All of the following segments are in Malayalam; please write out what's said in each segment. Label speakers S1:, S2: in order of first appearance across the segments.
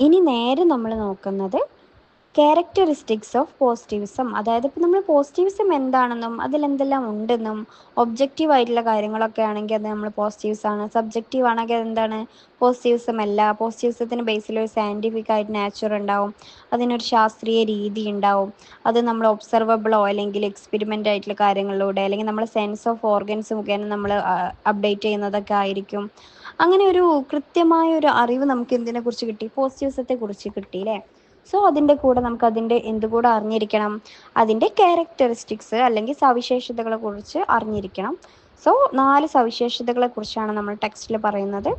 S1: ഇനി നേരെ നമ്മൾ നോക്കുന്നത് ക്യാരക്ടറിസ്റ്റിക്സ് ഓഫ് പോസിറ്റിവിസം അതായത് ഇപ്പം നമ്മൾ പോസിറ്റിവിസം എന്താണെന്നും അതിലെന്തെല്ലാം ഉണ്ടെന്നും ഒബ്ജക്റ്റീവ് ആയിട്ടുള്ള കാര്യങ്ങളൊക്കെ ആണെങ്കിൽ അത് നമ്മൾ പോസിറ്റീവ്സ് ആണ്. സബ്ജക്റ്റീവ് ആണെങ്കിൽ എന്താണ്? പോസിറ്റീവിസം അല്ല. പോസിറ്റീവിസത്തിന് ബേസിൽ ഒരു സയന്റിഫിക് ആയിട്ട് നാച്ചുർ ഉണ്ടാവും. അതിനൊരു ശാസ്ത്രീയ രീതി ഉണ്ടാവും. അത് നമ്മൾ ഒബ്സർവബിളോ അല്ലെങ്കിൽ എക്സ്പെരിമെന്റ് ആയിട്ടുള്ള കാര്യങ്ങളിലൂടെ അല്ലെങ്കിൽ നമ്മൾ സെൻസ് ഓഫ് ഓർഗൻസ് മുഖേന നമ്മൾ അപ്ഡേറ്റ് ചെയ്യുന്നതൊക്കെ ആയിരിക്കും. അങ്ങനെ ഒരു കൃത്യമായ ഒരു അറിവ് നമുക്ക് എന്തിനെ കുറിച്ച് കിട്ടി? പോസിറ്റീവ്സത്തെ കുറിച്ച് കിട്ടി അല്ലേ സോ അതിന്റെ കൂടെ നമുക്ക് അതിന്റെ എന്തുകൂടെ അറിഞ്ഞിരിക്കണം? അതിന്റെ ക്യാരക്ടറിസ്റ്റിക്സ് അല്ലെങ്കിൽ സവിശേഷതകളെ കുറിച്ച് അറിഞ്ഞിരിക്കണം. സോ നാല് സവിശേഷതകളെ കുറിച്ചാണ് നമ്മൾ ടെക്സ്റ്റിൽ പറയുന്നത്.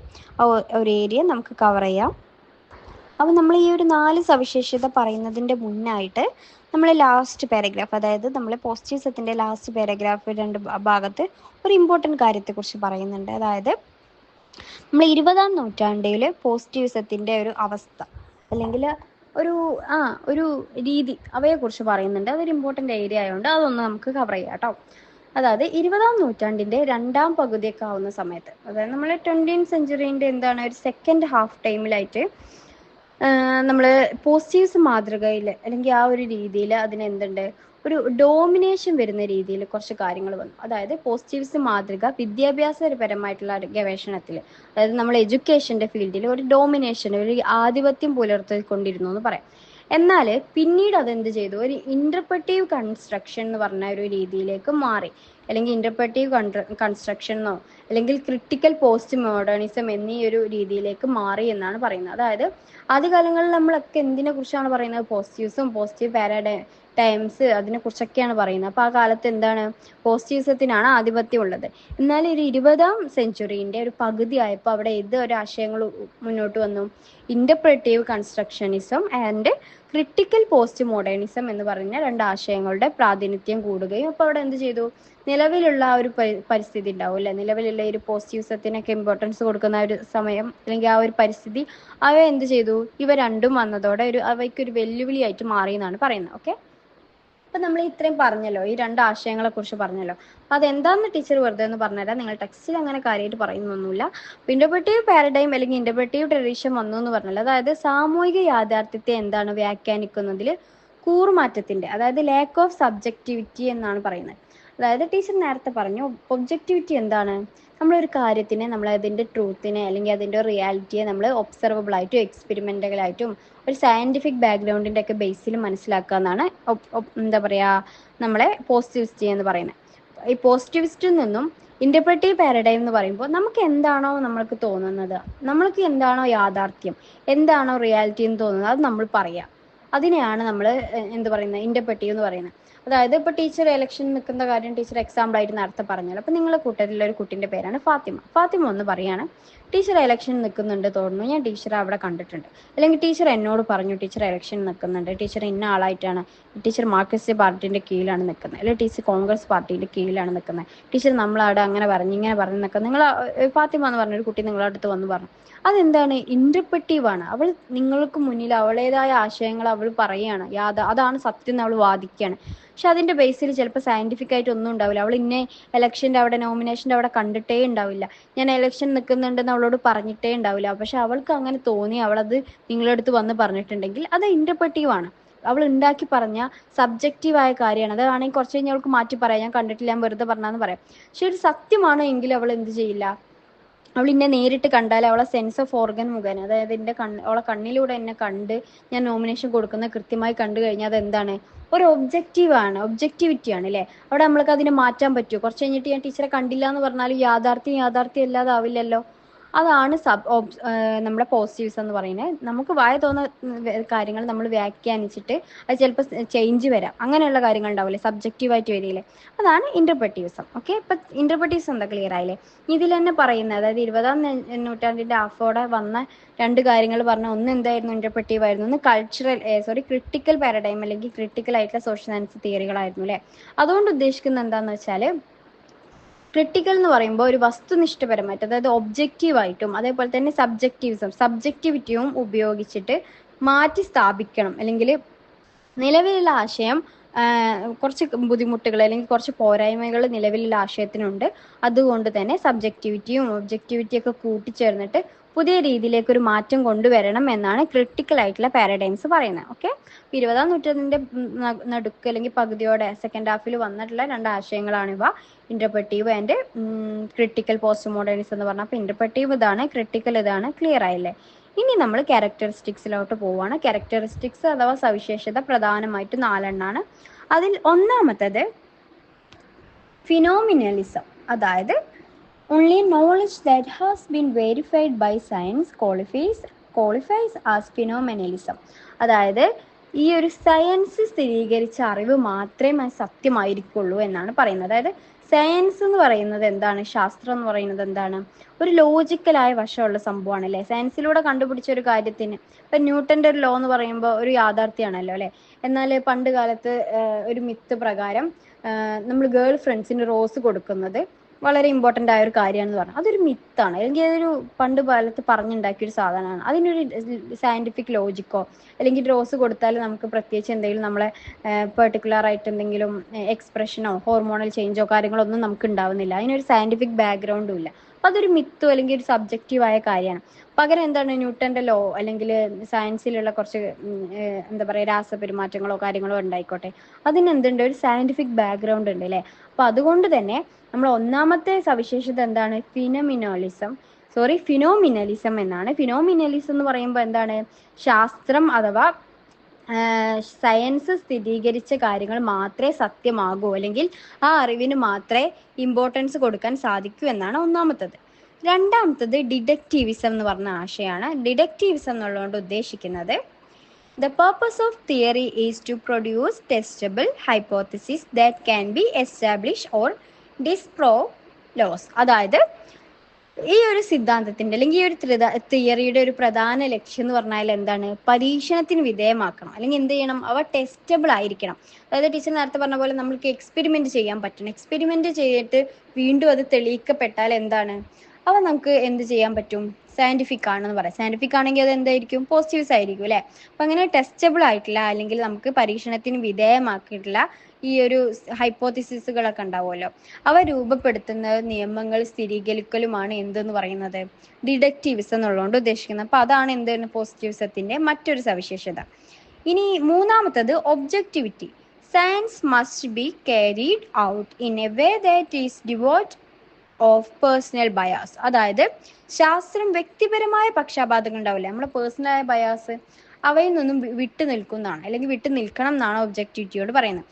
S1: ഒരു ഏരിയ നമുക്ക് കവർ ചെയ്യാം. അപ്പോൾ നമ്മൾ ഈ ഒരു നാല് സവിശേഷത പറയുന്നതിന്റെ മുന്നായിട്ട് നമ്മൾ ലാസ്റ്റ് പാരഗ്രാഫ് അതായത് നമ്മൾ പോസിറ്റീവ്സത്തിന്റെ ലാസ്റ്റ് പാരഗ്രാഫ് രണ്ട് ഭാഗത്ത് ഒരു ഇമ്പോർട്ടന്റ് കാര്യത്തെക്കുറിച്ച് പറയുന്നുണ്ട്. അതായത് നമ്മൾ ഇരുപതാം നൂറ്റാണ്ടിൽ പോസിറ്റീവിസത്തിന്റെ ഒരു അവസ്ഥ. അല്ലെങ്കിൽ ഒരു ആ ഒരു രീതി അവയെക്കുറിച്ച് പറയുന്നുണ്ട്. അതൊരു ഇമ്പോർട്ടന്റ് ഏരിയ ആയതുകൊണ്ട് അതൊന്ന് നമുക്ക് കവർ ചെയ്യാം കേട്ടോ. അതായത് ഇരുപതാം നൂറ്റാണ്ടിന്റെ രണ്ടാം പകുതിയൊക്കെ ആവുന്ന സമയത്ത് അതായത് നമ്മൾ ട്വന്റീൻ സെഞ്ചുറീന്റെ എന്താണ് ഒരു സെക്കൻഡ് ഹാഫ് ടൈമിലായിട്ട് നമ്മൾ പോസിറ്റീവ്സ് മാതൃകയിൽ അല്ലെങ്കിൽ ആ ഒരു രീതിയിൽ അതിന് എന്തുണ്ട് ഒരു ഡോമിനേഷൻ വരുന്ന രീതിയിൽ കുറച്ച് കാര്യങ്ങൾ വന്നു. അതായത് പോസിറ്റീവ്സ് മാതൃക വിദ്യാഭ്യാസപരമായിട്ടുള്ള ഗവേഷണത്തിൽ അതായത് നമ്മൾ എഡ്യൂക്കേഷന്റെ ഫീൽഡിൽ ഒരു ഡോമിനേഷൻ ഒരു ആധിപത്യം പുലർത്തിക്കൊണ്ടിരുന്നു എന്ന് പറയാം. എന്നാൽ പിന്നീട് അതെന്ത് ചെയ്തു? ഒരു ഇന്റർപ്രട്ടീവ് കൺസ്ട്രക്ഷൻ എന്ന് പറഞ്ഞ ഒരു രീതിയിലേക്ക് മാറി. അല്ലെങ്കിൽ ഇന്റർപ്രട്ടീവ് കൺസ്ട്രക്ഷൻ എന്നോ അല്ലെങ്കിൽ ക്രിട്ടിക്കൽ പോസ്റ്റ് മോഡേണിസം എന്നീ ഒരു രീതിയിലേക്ക് മാറി എന്നാണ് പറയുന്നത്. അതായത് ആദ്യകാലങ്ങളിൽ നമ്മളൊക്കെ എന്തിനെ കുറിച്ചാണ് പറയുന്നത് പോസിറ്റീവ്സും പോസിറ്റീവ് പാരാഡൈ ടൈംസ് അതിനെ കുറിച്ചൊക്കെയാണ് പറയുന്നത്. അപ്പോൾ ആ കാലത്ത് എന്താണ്? പോസിറ്റീവ്സത്തിനാണ് ആധിപത്യം ഉള്ളത്. എന്നാൽ ഒരു ഇരുപതാം സെഞ്ചുറീന്റെ ഒരു പകുതി ആയപ്പോൾ അവിടെ ഏത് ഒരു ആശയങ്ങൾ മുന്നോട്ട് വന്നു? Interpretive constructionism and critical post modernism എന്ന് പറഞ്ഞ രണ്ട് ആശയങ്ങളുടെ പ്രാതിനിധ്യം കൂടുകയും അപ്പോൾ അവിടെ എന്ത് ചെയ്തു? നിലവിലുള്ള ആ ഒരു പരിസ്ഥിതി ഉണ്ടാവും അല്ലെ? നിലവിലുള്ള ഒരു പോസിറ്റീവ്സത്തിനൊക്കെ ഇമ്പോർട്ടൻസ് കൊടുക്കുന്ന ഒരു സമയം അല്ലെങ്കിൽ ആ ഒരു പരിസ്ഥിതി അവ എന്ത് ചെയ്തു? ഇവ രണ്ടും വന്നതോടെ ഒരു അവയ്ക്കൊരു വെല്ലുവിളിയായിട്ട് മാറി എന്നാണ് പറയുന്നത്. ഓക്കെ അപ്പൊ നമ്മൾ ഇത്രയും പറഞ്ഞല്ലോ ഈ രണ്ട് ആശയങ്ങളെ കുറിച്ച് പറഞ്ഞല്ലോ. അപ്പൊ അതെന്താന്ന് ടീച്ചർ വെറുതെ എന്ന് പറഞ്ഞുതരാം? നിങ്ങൾ ടെക്സ്റ്റിൽ അങ്ങനെ കാര്യമായിട്ട് പറയുന്നൊന്നുമില്ല. ഇന്റർപ്രറ്റീവ് പാരഡൈം അല്ലെങ്കിൽ ഇന്റർപ്രറ്റീവ് ട്രഡീഷൻ വന്നു എന്ന് പറഞ്ഞല്ലോ. അതായത് സാമൂഹിക യാഥാർത്ഥ്യത്തെ എന്താണ് വ്യാഖ്യാനിക്കുന്നതിൽ കൂറുമാറ്റത്തിന്റെ അതായത് ലാക്ക് ഓഫ് സബ്ജക്റ്റിവിറ്റി എന്നാണ് പറയുന്നത്. അതായത് ടീച്ചർ നേരത്തെ പറഞ്ഞു ഒബ്ജക്ടിവിറ്റി എന്താണ്? നമ്മളൊരു കാര്യത്തിനെ നമ്മൾ അതിന്റെ ട്രൂത്തിനെ അല്ലെങ്കിൽ അതിന്റെ റിയാലിറ്റിയെ നമ്മൾ എക്സ്പെരിമെന്റൽ ആയിട്ടും ഒരു സയന്റിഫിക് ബാക്ക്ഗ്രൗണ്ടിന്റെ ഒക്കെ ബേസിൽ മനസ്സിലാക്കുക എന്നാണ് എന്താ പറയുക നമ്മളെ പോസിറ്റിവിസ്റ്റ് എന്ന് പറയുന്നത്. ഈ പോസിറ്റിവിസ്റ്റിൽ നിന്നും ഇന്റർപ്രറ്റീവ് പാരഡൈം എന്ന് പറയുമ്പോൾ നമുക്ക് എന്താണോ നമ്മൾക്ക് തോന്നുന്നത് നമ്മൾക്ക് എന്താണോ യാഥാർത്ഥ്യം എന്താണോ റിയാലിറ്റി എന്ന് തോന്നുന്നത് അത് നമ്മൾ പറയാം. അതിനെയാണ് നമ്മൾ എന്ത് പറയുന്നത് ഇന്റർപ്രറ്റീവ് എന്ന് പറയുന്നത്. അതായത് ഇപ്പൊ ടീച്ചർ ഇലക്ഷൻ നിൽക്കുന്ന കാര്യം ടീച്ചർ എക്സാമ്പിൾ ആയിട്ട് നേരത്തെ പറഞ്ഞല്ലോ. അപ്പൊ നിങ്ങളെ കൂട്ടത്തിലുള്ള ഒരു കുട്ടിന്റെ പേരാണ് ഫാത്തിമ. ഫാത്തിമ ഒന്ന് പറയാണ്. ടീച്ചർ ഇലക്ഷൻ നിൽക്കുന്നുണ്ട് തോന്നുന്നു. ഞാൻ ടീച്ചറെ അവിടെ കണ്ടിട്ടുണ്ട്. അല്ലെങ്കിൽ ടീച്ചർ എന്നോട് പറഞ്ഞു ടീച്ചർ എലക്ഷൻ നിൽക്കുന്നുണ്ട് ടീച്ചർ ഇന്ന ആളായിട്ടാണ്. ടീച്ചർ മാർക്സിസ്റ്റ് പാർട്ടിന്റെ കീഴിലാണ് നിൽക്കുന്നത് അല്ലെങ്കിൽ ടീച്ചർ കോൺഗ്രസ് പാർട്ടിയുടെ കീഴിലാണ് നിൽക്കുന്നത് ടീച്ചർ നമ്മളവിടെ അങ്ങനെ പറഞ്ഞു ഇങ്ങനെ പറഞ്ഞു നിൽക്കുന്നത് നിങ്ങൾ ഫാത്തിമ എന്ന് പറഞ്ഞൊരു കുട്ടി നിങ്ങളുടെ അടുത്ത് വന്ന് പറഞ്ഞു. അതെന്താണ്? ഇന്റർപ്രറ്റീവ് ആണ്. അവൾ നിങ്ങൾക്ക് മുന്നിൽ അവളേതായ ആശയങ്ങൾ അവൾ പറയുകയാണ്. യാത അതാണ് സത്യം എന്ന് അവൾ വാദിക്കുകയാണ്. പക്ഷെ അതിന്റെ ബേസിൽ ചിലപ്പോൾ സയന്റിഫിക് ആയിട്ട് ഒന്നും ഉണ്ടാവില്ല. അവൾ ഇന്നേ ഇലക്ഷന്റെ അവിടെ നോമിനേഷന്റെ അവിടെ കണ്ടിട്ടേ ഉണ്ടാവില്ല. ഞാൻ ഇലക്ഷൻ നിൽക്കുന്നുണ്ടെന്ന് അവളോട് പറഞ്ഞിട്ടേ ഉണ്ടാവില്ല. പക്ഷെ അവൾക്ക് അങ്ങനെ തോന്നി. അവളത് നിങ്ങളുടെ അടുത്ത് വന്ന് പറഞ്ഞിട്ടുണ്ടെങ്കിൽ അത് ഇന്റർപ്രറ്റീവ് ആണ്. അവൾ ഉണ്ടാക്കി പറഞ്ഞ സബ്ജക്റ്റീവായ കാര്യമാണ്. അതാണെങ്കിൽ കുറച്ച് കഴിഞ്ഞാൽ അവൾക്ക് മാറ്റി പറയാം. ഞാൻ കണ്ടിട്ടില്ല ഞാൻ വെറുതെ പറഞ്ഞാന്ന് പറയാം. പക്ഷെ ഒരു സത്യമാണ് എങ്കിൽ അവൾ എന്ത് ചെയ്യില്ല? അവൾ എന്നെ നേരിട്ട് കണ്ടാൽ അവളെ സെൻസ് ഓഫ് ഓർഗൻ മുഖേന അതായത് എന്റെ കണ്ണ് അവളെ കണ്ണിലൂടെ എന്നെ കണ്ട് ഞാൻ നോമിനേഷൻ കൊടുക്കുന്ന കൃത്യമായി കണ്ടു കഴിഞ്ഞാൽ അതെന്താണ്? ഒരു ഒബ്ജക്റ്റീവ് ആണ്. ഒബ്ജക്റ്റിവിറ്റി ആണ് അല്ലേ അവിടെ നമ്മൾക്ക് അതിനെ മാറ്റാൻ പറ്റുമോ? കുറച്ച് കഴിഞ്ഞിട്ട് ഞാൻ ടീച്ചറെ കണ്ടില്ല എന്ന് പറഞ്ഞാൽ യാഥാർത്ഥ്യം യാഥാർത്ഥ്യം അല്ലാതാവില്ലല്ലോ. അതാണ് സബ് നമ്മുടെ പോസിറ്റീവ്സ് എന്ന് പറയുന്നത്. നമുക്ക് വായ തോന്നുന്ന കാര്യങ്ങൾ നമ്മൾ വ്യാഖ്യാനിച്ചിട്ട് അത് ചിലപ്പോൾ ചേഞ്ച് വരാം. അങ്ങനെയുള്ള കാര്യങ്ങൾ ഉണ്ടാവില്ലേ? സബ്ജക്റ്റീവായിട്ട് വരില്ലേ? അതാണ് ഇന്റർപ്രറ്റീവ്സം ഓക്കെ ഇപ്പം ഇന്റർപ്രറ്റീവ്സ് എന്താ ക്ലിയർ ആയില്ലേ? ഇതിൽ തന്നെ പറയുന്നത് അതായത് ഇരുപതാം നൂറ്റാണ്ടിന്റെ ആഫോടെ വന്ന രണ്ട് കാര്യങ്ങൾ പറഞ്ഞ ഒന്ന് എന്തായിരുന്നു ഇന്റർപ്രറ്റീവ് ആയിരുന്നു? ഒന്ന് കൾച്ചറൽ സോറി ക്രിട്ടിക്കൽ പാരഡൈം അല്ലെങ്കിൽ ക്രിട്ടിക്കൽ ആയിട്ടുള്ള സോഷ്യൽ സയൻസ് തിയറികളായിരുന്നു അല്ലേ? അതുകൊണ്ട് ഉദ്ദേശിക്കുന്നത് എന്താണെന്ന് വെച്ചാൽ ക്രിട്ടിക്കൽ എന്ന് പറയുമ്പോൾ ഒരു വസ്തുനിഷ്ഠപരമായിട്ട് അതായത് ഒബ്ജക്റ്റീവായിട്ടും അതേപോലെ തന്നെ സബ്ജക്റ്റീവിസം സബ്ജക്റ്റിവിറ്റിയും ഉപയോഗിച്ചിട്ട് മാറ്റി സ്ഥാപിക്കണം അല്ലെങ്കിൽ നിലവിലുള്ള ആശയം കുറച്ച് ബുദ്ധിമുട്ടുകൾ അല്ലെങ്കിൽ കുറച്ച് പോരായ്മകൾ നിലവിലുള്ള ആശയത്തിനുണ്ട്. അതുകൊണ്ട് തന്നെ സബ്ജക്റ്റിവിറ്റിയും ഒബ്ജക്റ്റിവിറ്റിയും ഒക്കെ കൂട്ടിച്ചേർന്നിട്ട് പുതിയ രീതിയിലേക്ക് ഒരു മാറ്റം കൊണ്ടുവരണം എന്നാണ് ക്രിട്ടിക്കൽ ആയിട്ടുള്ള പാരഡൈംസ് പറയുന്നത്. ഓക്കെ ഇരുപതാം നൂറ്റാണ്ടിന്റെ നടുക്ക് അല്ലെങ്കിൽ പകുതിയോടെ സെക്കൻഡ് ഹാഫിൽ വന്നിട്ടുള്ള രണ്ട് ആശയങ്ങളാണ് ഇവ. Interpretive and critical post modernism എന്ന് പറഞ്ഞാൽ അപ്പൊ ഇന്റർപ്രറ്റീവ് ഇതാണ് ക്രിട്ടിക്കൽ ഇതാണ് ക്ലിയർ ആയില്ലേ? ഇനി നമ്മൾ ക്യാരക്ടറിസ്റ്റിക്സിലോട്ട് പോവുകയാണ് ക്യാരക്ടറിസ്റ്റിക്സ് അഥവാ സവിശേഷത പ്രധാനമായിട്ട് നാലെണ്ണാണ്. അതിൽ ഒന്നാമത്തത് ഫിനോമിനലിസം അതായത് only knowledge that has been verified by science qualifies qualifies as phenomenalism അതായത് ഈ ഒരു സയൻസ് സ്ഥിരീകരിച്ച അറിവ് മാത്രമേ സത്യമായിരിക്കുള്ളൂ എന്നാണ് പറയുന്നത്. അതായത് സയൻസ് എന്ന് പറയുന്നത് എന്താണ്? ശാസ്ത്രം എന്ന് പറയുന്നത് എന്താണ്? ഒരു ലോജിക്കലായ വശമുള്ള സംഭവമാണ് അല്ലേ സയൻസിലൂടെ കണ്ടുപിടിച്ച ഒരു കാര്യത്തിന് ഇപ്പൊ ന്യൂട്ടന്റെ ഒരു ലോ എന്ന് പറയുമ്പോൾ ഒരു യാഥാർത്ഥ്യമാണല്ലോ അല്ലെ? എന്നാൽ പണ്ട് കാലത്ത് ഒരു മിത്ത് പ്രകാരം നമ്മൾ ഗേൾ ഫ്രണ്ട്സിന് റോസ് കൊടുക്കുന്നത്. വളരെ ഇമ്പോർട്ടന്റ് ആയ ഒരു കാര്യമാണെന്ന് പറഞ്ഞു. അതൊരു മിത്താണ് അല്ലെങ്കിൽ അതൊരു പണ്ട് കാലത്ത് പറഞ്ഞുണ്ടാക്കിയ ഒരു സാധനമാണ്. അതിനൊരു സയന്റിഫിക് ലോജിക്കോ അല്ലെങ്കിൽ റോസ് കൊടുത്താൽ നമുക്ക് പ്രത്യേകിച്ച് എന്തെങ്കിലും നമ്മളെ പെർട്ടിക്കുലർ ആയിട്ട് എന്തെങ്കിലും എക്സ്പ്രഷനോ ഹോർമോണൽ ചേഞ്ചോ കാര്യങ്ങളോ ഒന്നും നമുക്ക് ഉണ്ടാവുന്നില്ല. അതിനൊരു സയന്റിഫിക് ബാക്ക്ഗ്രൗണ്ടും ഇല്ല. അപ്പൊ അതൊരു മിത്തോ അല്ലെങ്കിൽ ഒരു സബ്ജക്റ്റീവായ കാര്യമാണ്. പകരം എന്താണ് ന്യൂട്ടന്റെ ലോ അല്ലെങ്കിൽ സയൻസിലുള്ള കുറച്ച് എന്താ പറയുക രാസപെരുമാറ്റങ്ങളോ കാര്യങ്ങളോ ഉണ്ടായിക്കോട്ടെ. അതിന് എന്തുണ്ട്? ഒരു സയന്റിഫിക് ബാക്ക്ഗ്രൗണ്ട് ഉണ്ട് അല്ലേ? അപ്പൊ അതുകൊണ്ട് തന്നെ നമ്മൾ ഒന്നാമത്തെ സവിശേഷത എന്താണ്? ഫിനമിനോളിസം സോറി ഫിനോമിനലിസം എന്നാണ്. ഫിനോമിനലിസം എന്ന് പറയുമ്പോൾ എന്താണ്? ശാസ്ത്രം അഥവാ സയൻസ് സ്ഥിരീകരിച്ച കാര്യങ്ങൾ മാത്രമേ സത്യമാകൂ. അല്ലെങ്കിൽ ആ അറിവിന് മാത്രമേ ഇമ്പോർട്ടൻസ് കൊടുക്കാൻ സാധിക്കൂ എന്നാണ് ഒന്നാമത്തത്. രണ്ടാമത്തത് ഡിഡക്റ്റീവിസം എന്ന് പറഞ്ഞ ആശയമാണ് ഡിഡക്റ്റീവിസം എന്നുള്ളതുകൊണ്ട് ഉദ്ദേശിക്കുന്നത് the purpose of theory is to produce testable hypothesis that can be establish or disprove laws അതായത് ഈ ഒരു സിദ്ധാന്തത്തിന്റെ അല്ലെങ്കിൽ ഈ ഒരു തിയറിയുടെ ഒരു പ്രധാന ലക്ഷ്യം എന്ന് പറഞ്ഞാൽ എന്താണ്? പരീക്ഷണത്തിന് വിധേയമാക്കണം. അല്ലെങ്കിൽ എന്ത് ചെയ്യണം? അവ ടെസ്റ്റബിൾ ആയിരിക്കണം. അതായത് ടീച്ചർ നേരത്തെ പറഞ്ഞ പോലെ നമ്മൾക്ക് എക്സ്പെരിമെന്റ് ചെയ്യാൻ പറ്റണം. എക്സ്പെരിമെന്റ് ചെയ്തിട്ട് വീണ്ടും അത് തെളിയിക്കപ്പെട്ടാൽ എന്താണ്? അവ നമുക്ക് എന്ത് ചെയ്യാൻ പറ്റും? സയന്റിഫിക് ആണെന്ന് പറയാം. സയന്റിഫിക് ആണെങ്കിൽ അത് എന്തായിരിക്കും? പോസിറ്റീവ്സ് ആയിരിക്കും അല്ലെ? അപ്പൊ അങ്ങനെ ടെസ്റ്റബിൾ ആയിട്ടുള്ള അല്ലെങ്കിൽ നമുക്ക് പരീക്ഷണത്തിന് വിധേയമാക്കിയിട്ടുള്ള ഈ ഒരു ഹൈപ്പോത്തിസിസുകളൊക്കെ ഉണ്ടാവുമല്ലോ. അവ രൂപപ്പെടുത്തുന്ന നിയമങ്ങൾ സ്ഥിരീകരിക്കലുമാണ് എന്തെന്ന് പറയുന്നത്? ഡിഡക്റ്റീവ്സ് എന്നുള്ളതുകൊണ്ട് ഉദ്ദേശിക്കുന്നത്. അപ്പൊ അതാണ് എന്താണ് പോസിറ്റീവ്സത്തിന്റെ മറ്റൊരു സവിശേഷത. ഇനി മൂന്നാമത്തത് objectivity science must be carried out in a way that is devoid of personal bias അതായത് ശാസ്ത്രം വ്യക്തിപരമായ പക്ഷാപാതങ്ങൾ ഉണ്ടാവില്ല? നമ്മുടെ പേഴ്സണലായ ബയാസ് അവയിൽ നിന്നും വിട്ടു നിൽക്കുന്നതാണ്. അല്ലെങ്കിൽ വിട്ടു നിൽക്കണം എന്നാണ് ഒബ്ജക്ടിവിറ്റിയോട് പറയുന്നത്.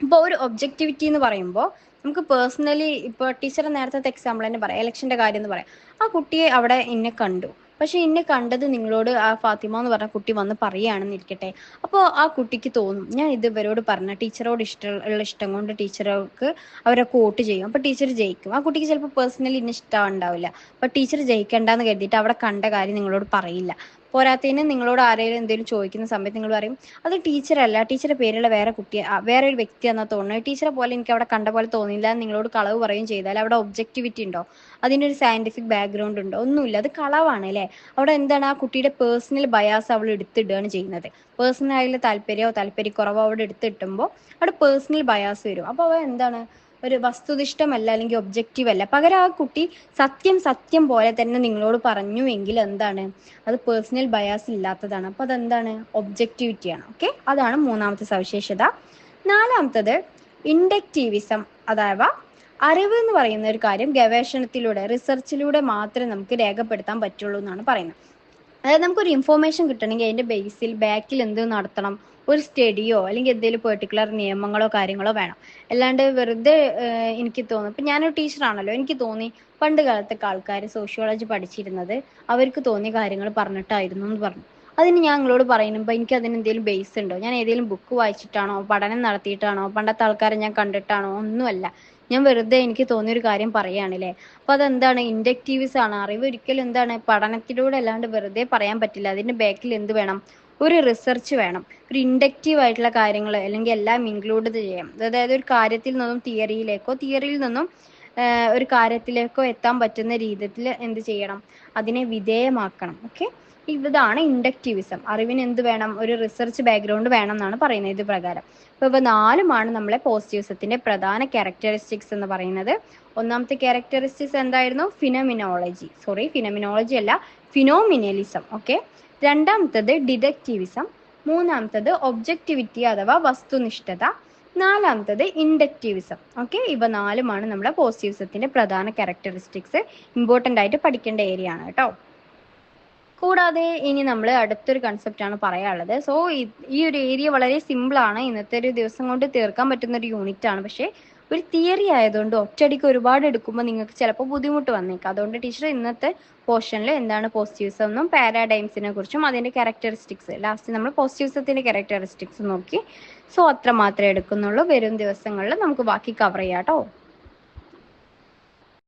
S1: ഇപ്പോൾ ഒരു ഒബ്ജക്ടിവിറ്റി എന്ന് പറയുമ്പോൾ നമുക്ക് പേഴ്സണലി ഇപ്പോൾ ടീച്ചർ നേരത്തെ എക്സാമ്പിൾ തന്നെ പറയാം. ഇലക്ഷന്റെ കാര്യം എന്ന് പറയാം. ആ കുട്ടിയെ അവിടെ എന്നെ കണ്ടു. പക്ഷെ എന്നെ കണ്ടത് നിങ്ങളോട് ആ ഫാത്തിമ എന്ന് പറഞ്ഞ കുട്ടി വന്ന് പറയുകയാണെന്ന് ഇരിക്കട്ടെ അപ്പോൾ ആ കുട്ടിക്ക് തോന്നും ഞാൻ ഇത് ഇവരോട് പറഞ്ഞ ടീച്ചറോട് ഇഷ്ടമുള്ള ഇഷ്ടം കൊണ്ട് ടീച്ചർക്ക് അവരെ കോട്ട് ചെയ്യും. അപ്പോൾ ടീച്ചർ ജയിക്കും. ആ കുട്ടിക്ക് ചിലപ്പോൾ പേഴ്സണലി ഇന്ന ഇഷ്ടം ഉണ്ടാവില്ല അപ്പോൾ ടീച്ചർ ജയിക്കണ്ടെന്ന് കരുതിയിട്ട് അവിടെ കണ്ട കാര്യം നിങ്ങളോട് പറയില്ല. പോരാത്തതിന് നിങ്ങളോട് ആരെങ്കിലും എന്തെങ്കിലും ചോദിക്കുന്ന സമയത്ത് നിങ്ങൾ പറയും അത് ടീച്ചറല്ല ടീച്ചറെ പേരുള്ള വേറെ കുട്ടി വേറെ ഒരു വ്യക്തിയാണെന്ന് തോന്നുന്നത് ടീച്ചറെ പോലെ എനിക്ക് അവിടെ കണ്ട പോലെ തോന്നിയില്ല നിങ്ങളോട് കളവ് പറയുകയും ചെയ്താൽ അവിടെ ഒബ്ജക്ടിവിറ്റി ഉണ്ടോ? അതിനൊരു സയന്റിഫിക് ബാക്ക്ഗ്രൗണ്ട് ഉണ്ടോ? ഒന്നുമില്ല അത് കളവാണ് അല്ലേ? അവിടെ എന്താണ് ആ കുട്ടിയുടെ പേഴ്സണൽ ബയാസ് അവൾ എടുത്തിടുകയാണ് ചെയ്യുന്നത്. പേഴ്സണൽ ആയാലും താല്പര്യമോ താല്പര്യക്കുറവോ അവിടെ എടുത്തിട്ടുമ്പോൾ അവിടെ പേഴ്സണൽ ബയാസ് വരും. അപ്പോൾ അവ എന്താണ് ഒരു വസ്തുനിഷ്ഠമല്ല അല്ലെങ്കിൽ ഒബ്ജക്റ്റീവ് അല്ല പകരം ആ കുട്ടി സത്യം സത്യം പോലെ തന്നെ നിങ്ങളോട് പറഞ്ഞു എങ്കിൽ എന്താണ്? അത് പേഴ്സണൽ ബയാസ് ഇല്ലാത്തതാണ്. അപ്പൊ അതെന്താണ്? ഒബ്ജക്റ്റിവിറ്റിയാണ് ഓക്കെ അതാണ് മൂന്നാമത്തെ സവിശേഷത. നാലാമത്തത് ഇൻഡക്റ്റീവിസം അതായത് അറിവ് എന്ന് പറയുന്ന ഒരു കാര്യം ഗവേഷണത്തിലൂടെ റിസർച്ചിലൂടെ മാത്രമേ നമുക്ക് രേഖപ്പെടുത്താൻ പറ്റുള്ളൂ എന്നാണ് പറയുന്നത്. അതായത് നമുക്കൊരു ഇൻഫോർമേഷൻ കിട്ടണമെങ്കിൽ അതിന്റെ ബേസിൽ ബാക്കിൽ എന്ത് നടത്തണം? ഒരു സ്റ്റഡിയോ അല്ലെങ്കിൽ എന്തെങ്കിലും പെർട്ടിക്കുലർ നിയമങ്ങളോ കാര്യങ്ങളോ വേണം. അല്ലാണ്ട് വെറുതെ എനിക്ക് തോന്നുന്നു ഇപ്പം ഞാനൊരു ടീച്ചറാണല്ലോ എനിക്ക് തോന്നി പണ്ട് കാലത്തൊക്കെ ആൾക്കാർ സോഷ്യോളജി പഠിച്ചിരുന്നത് അവർക്ക് തോന്നിയ കാര്യങ്ങൾ പറഞ്ഞിട്ടായിരുന്നു എന്ന് പറഞ്ഞു. അതിന് ഞാൻ നിങ്ങളോട് പറയുമ്പോൾ എനിക്ക് അതിന് എന്തെങ്കിലും ബേസ് ഉണ്ടോ? ഞാൻ ഏതെങ്കിലും ബുക്ക് വായിച്ചിട്ടാണോ? പഠനം നടത്തിയിട്ടാണോ? പണ്ടത്തെ ആൾക്കാരെ ഞാൻ കണ്ടിട്ടാണോ? ഒന്നുമല്ല. ഞാൻ വെറുതെ എനിക്ക് തോന്നിയ ഒരു കാര്യം പറയുകയാണല്ലേ അപ്പൊ അതെന്താണ്? ഇൻഡക്റ്റീവ്സ് ആണ്. അറിവ് ഒരിക്കലും എന്താണ്? പഠനത്തിലൂടെ അല്ലാണ്ട് വെറുതെ പറയാൻ പറ്റില്ല. അതിന്റെ ബാക്കിൽ എന്ത് വേണം? ഒരു റിസർച്ച് വേണം. ഒരു ഇൻഡക്റ്റീവ് ആയിട്ടുള്ള കാര്യങ്ങൾ അല്ലെങ്കിൽ എല്ലാം ഇൻക്ലൂഡ് ചെയ്യാം അതായത് ഒരു കാര്യത്തിൽ നിന്നും തിയറിയിലേക്കോ തിയറിയിൽ നിന്നും ഒരു കാര്യത്തിലേക്കോ എത്താൻ പറ്റുന്ന രീതിയിൽ എന്ത് ചെയ്യണം? അതിനെ വിധേയമാക്കണം. ഓക്കെ? ഇതാണ് ഇൻഡക്റ്റീവിസം. അറിവിന് എന്ത് വേണം? ഒരു റിസർച്ച് ബാക്ക്ഗ്രൗണ്ട് വേണം എന്നാണ് പറയുന്നത് ഇത് പ്രകാരം. അപ്പോൾ ഇവ നാലുമാണ് നമ്മളെ പോസിറ്റീവിസത്തിന്റെ പ്രധാന ക്യാരക്ടറിസ്റ്റിക്സ് എന്ന് പറയുന്നത്. ഒന്നാമത്തെ ക്യാരക്ടറിസ്റ്റിക്സ് എന്തായിരുന്നു? ഫിനമിനോളജി സോറി ഫിനമിനോളജി അല്ല ഫിനോമിനലിസം ഓക്കെ രണ്ടാമത്തത് ഡിഡക്റ്റീവിസം മൂന്നാമത്തത് ഒബ്ജക്റ്റിവിറ്റി അഥവാ വസ്തുനിഷ്ഠത. നാലാമത്തത് ഇൻഡക്റ്റീവിസം. ഓക്കെ ഇവ നാലുമാണ് നമ്മുടെ പോസിറ്റീവിസത്തിന്റെ പ്രധാന ക്യാരക്ടറിസ്റ്റിക്സ് ഇമ്പോർട്ടന്റ് ആയിട്ട് പഠിക്കേണ്ട ഏരിയ ആണ് കേട്ടോ. കൂടാതെ ഇനി നമ്മൾ അടുത്തൊരു കൺസെപ്റ്റ് ആണ് പറയാനുള്ളത്. സോ ഈ ഒരു ഏരിയ വളരെ സിമ്പിൾ ആണ്. ഇന്നത്തെ ഒരു ദിവസം കൊണ്ട് തീർക്കാൻ പറ്റുന്ന ഒരു യൂണിറ്റ് ആണ്. പക്ഷേ ഒരു തിയറി ആയതുകൊണ്ട് ഒറ്റയടിക്ക് ഒരുപാട് എടുക്കുമ്പോൾ നിങ്ങൾക്ക് ചിലപ്പോൾ ബുദ്ധിമുട്ട് വന്നേക്കാം. അതുകൊണ്ട് ടീച്ചർ ഇന്നത്തെ പോർഷനിൽ എന്താണ് പോസിറ്റീവ്സ് എന്നും പാരാഡൈംസിനെ കുറിച്ചും അതിന്റെ ക്യാരക്ടറിസ്റ്റിക്സ് ലാസ്റ്റ് നമ്മൾ പോസിറ്റീവ്സത്തിന്റെ ക്യാരക്ടറിസ്റ്റിക്സ് നോക്കി. സോ അത്ര മാത്രമേ എടുക്കുന്നുള്ളൂ. വരും ദിവസങ്ങളിൽ നമുക്ക് ബാക്കി കവർ ചെയ്യാം കേട്ടോ.